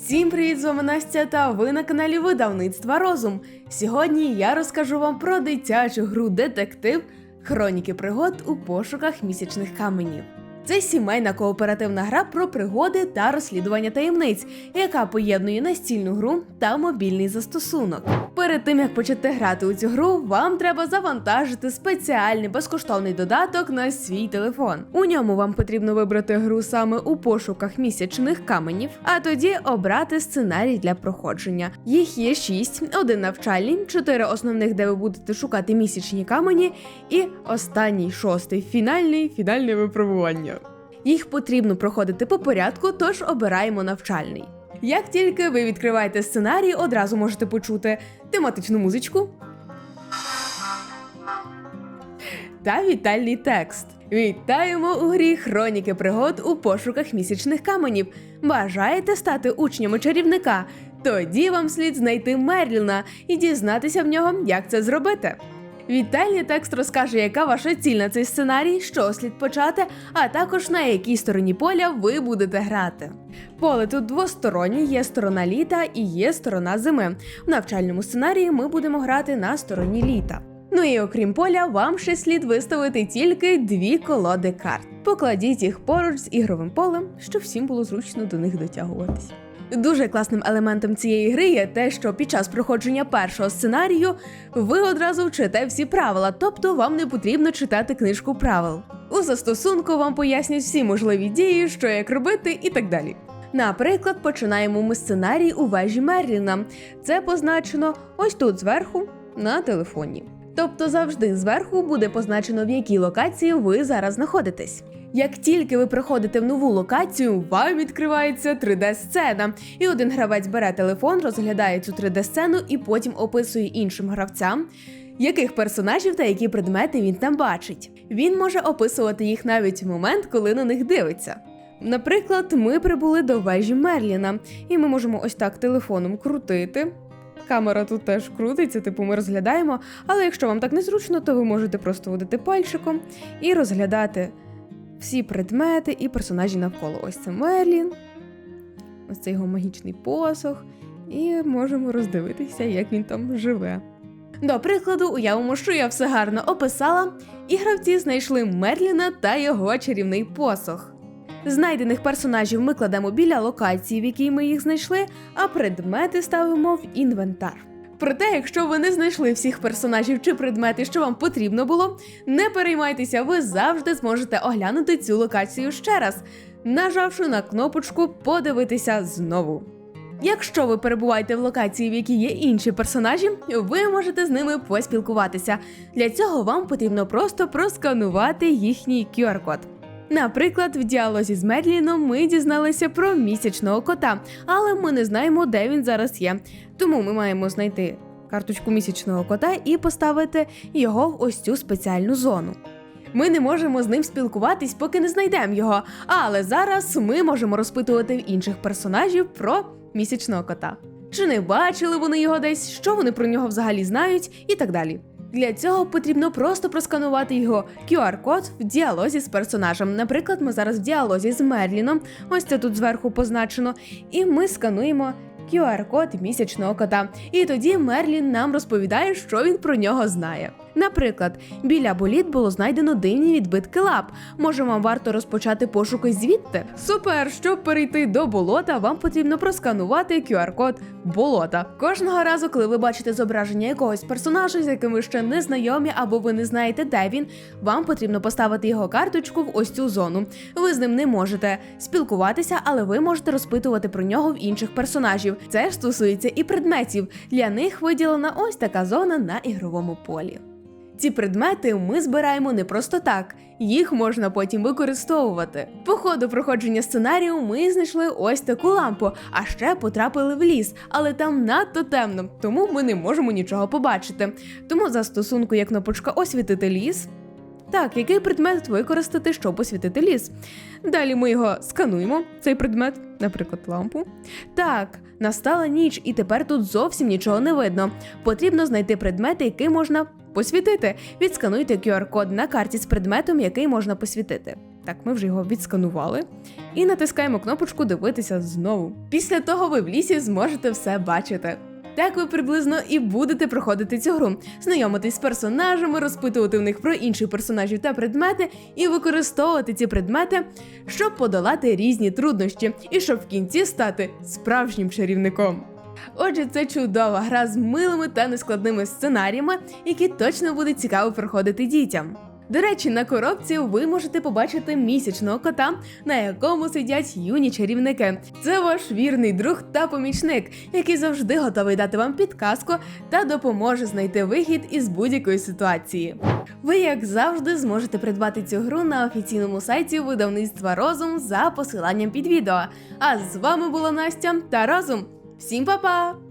Всім привіт, з вами Настя та ви на каналі Видавництва Розум. Сьогодні я розкажу вам про дитячу гру детектив Хроніки пригод у пошуках місячних каменів. Це сімейна кооперативна гра про пригоди та розслідування таємниць, яка поєднує настільну гру та мобільний застосунок. Перед тим як почати грати у цю гру, вам треба завантажити спеціальний безкоштовний додаток на свій телефон. У ньому вам потрібно вибрати гру саме у пошуках місячних каменів, а тоді обрати сценарій для проходження. Їх є шість: один навчальний, чотири основних, де ви будете шукати місячні камені, і останній шостий фінальний фінальне випробування. Їх потрібно проходити по порядку, тож обираємо навчальний. Як тільки ви відкриваєте сценарій, одразу можете почути тематичну музичку та вітальний текст. Вітаємо у грі Хроніки пригод у пошуках місячних каменів. Бажаєте стати учнями чарівника? Тоді вам слід знайти Мерліна і дізнатися в нього, як це зробити. Вітальний текст розкаже, яка ваша ціль на цей сценарій, що слід почати, а також на якій стороні поля ви будете грати. Поле тут двостороннє, є сторона літа і є сторона зими. В навчальному сценарії ми будемо грати на стороні літа. Ну і окрім поля, вам ще слід виставити тільки дві колоди карт. Покладіть їх поруч з ігровим полем, щоб всім було зручно до них дотягуватись. Дуже класним елементом цієї гри є те, що під час проходження першого сценарію ви одразу вчите всі правила, тобто вам не потрібно читати книжку правил. У застосунку вам пояснять всі можливі дії, що як робити, і так далі. Наприклад, починаємо ми сценарій у вежі Мерліна. Це позначено ось тут зверху на телефоні. Тобто завжди зверху буде позначено, в якій локації ви зараз знаходитесь. Як тільки ви приходите в нову локацію, вам відкривається 3D-сцена, і один гравець бере телефон, розглядає цю 3D-сцену і потім описує іншим гравцям, яких персонажів та які предмети він там бачить. Він може описувати їх навіть в момент, коли на них дивиться. Наприклад, ми прибули до вежі Мерліна, і ми можемо ось так телефоном крутити. Камера тут теж крутиться, типу ми розглядаємо. Але якщо вам так незручно, то ви можете просто водити пальчиком і розглядати всі предмети і персонажі навколо. Ось це Мерлін, ось це його магічний посох, і можемо роздивитися, як він там живе. До прикладу, уявимо, що я все гарно описала, і гравці знайшли Мерліна та його чарівний посох. Знайдених персонажів ми кладемо біля локації, в якій ми їх знайшли, а предмети ставимо в інвентар. Проте, якщо ви не знайшли всіх персонажів чи предмети, що вам потрібно було, не переймайтеся, ви завжди зможете оглянути цю локацію ще раз, нажавши на кнопочку Подивитися знову. Якщо ви перебуваєте в локації, в якій є інші персонажі, ви можете з ними поспілкуватися. Для цього вам потрібно просто просканувати їхній QR-код. Наприклад, в діалозі з Мерліном ми дізналися про місячного кота, але ми не знаємо, де він зараз є. Тому ми маємо знайти карточку місячного кота і поставити його в ось цю спеціальну зону. Ми не можемо з ним спілкуватись, поки не знайдемо його. Але зараз ми можемо розпитувати інших персонажів про місячного кота. Чи не бачили вони його десь, що вони про нього взагалі знають, і так далі. Для цього потрібно просто просканувати його QR-код в діалозі з персонажем. Наприклад, ми зараз в діалозі з Мерліном, ось це тут зверху позначено, і ми скануємо QR-код місячного кота. І тоді Мерлін нам розповідає, що він про нього знає. Наприклад, біля боліт було знайдено дивні відбитки лап. Може, вам варто розпочати пошуки звідти? Супер! Щоб перейти до болота, вам потрібно просканувати QR-код болота. Кожного разу, коли ви бачите зображення якогось персонажа, з яким ви ще не знайомі, або ви не знаєте, де він, вам потрібно поставити його карточку в ось цю зону. Ви з ним не можете спілкуватися, але ви можете розпитувати про нього в інших персонажів. Це ж стосується і предметів. Для них виділена ось така зона на ігровому полі. Ці предмети ми збираємо не просто так, їх можна потім використовувати. По ходу проходження сценарію ми знайшли ось таку лампу, а ще потрапили в ліс, але там надто темно, тому ми не можемо нічого побачити. Тому застосунку є кнопочка освітити ліс. Так, який предмет використати, щоб освітити ліс? Далі ми його скануємо, цей предмет, наприклад, лампу. Так, настала ніч, і тепер тут зовсім нічого не видно. Потрібно знайти предмет, який можна посвітити. Відскануйте QR-код на карті з предметом, який можна посвітити. Так, ми вже його відсканували. І натискаємо кнопочку Дивитися знову. Після того ви в лісі зможете все бачити. Так ви приблизно і будете проходити цю гру, знайомитись з персонажами, розпитувати в них про інших персонажів та предмети, і використовувати ці предмети, щоб подолати різні труднощі, і щоб в кінці стати справжнім чарівником. Отже, це чудова гра з милими та нескладними сценаріями, які точно буде цікаво проходити дітям. До речі, на коробці ви можете побачити місячного кота, на якому сидять юні чарівники. Це ваш вірний друг та помічник, який завжди готовий дати вам підказку та допоможе знайти вихід із будь-якої ситуації. Ви, як завжди, зможете придбати цю гру на офіційному сайті видавництва Розум за посиланням під відео. А з вами була Настя та Розум. Всім па-па!